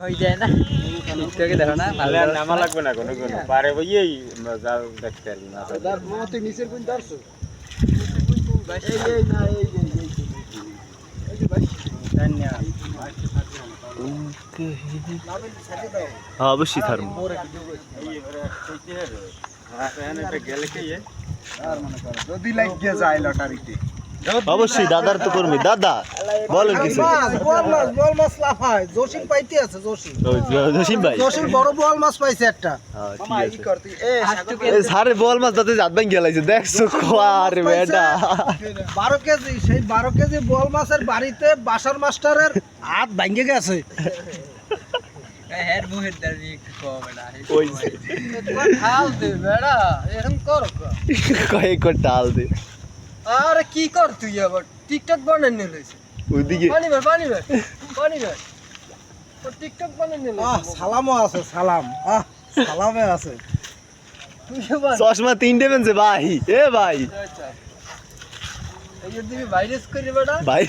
হয়ে যায় না। টিকটকে দেখো না তাহলে আর নামা লাগবে না কোনো কোনো। পারে বইয়েই জাল দেখতে পারবি মাছ তার মতে নিচের কোন দাঁড়ছো এই এই না এই যে যে, ভাই কি যদি লাগিয়ে যায় লটারিতে। অবশ্যই দাদার তো কর্মী। দাদা বলেন কিছু। মাছ বল মাছ বল মাছ লাফায়। জসিম পাইতে আছে জসিম। জসিম ভাই। জসিম বড় বল মাছ পাইছে একটা। ঠিক মামা আছে। ই করতে এ আজকে এই সারে বল মাছ তাতে জাত ভাঙ গেলাইছে দেখছ কোয়ার বেটা। বারো কেজি সেই বারো কেজি বল মাছের বাড়িতে বাসার মাস্টারের হাত ভাঙ্গে গেছে। কয়েক টাল দে। আরে কি কর তুই আবার? টিকটক বানাই নিয়ে লইছে। ওইদিকে। পানি ভাই পানি ভাই পানি ভাই ও টিকটক বানাই নিয়ে আহ সালামও আছে সালাম। আহ সালামে আছে। তুই চশমা তিনটে পেনছে ভাই। এ ভাই। এই যে তুমি ভাইরাস করি বেটা। ভাই।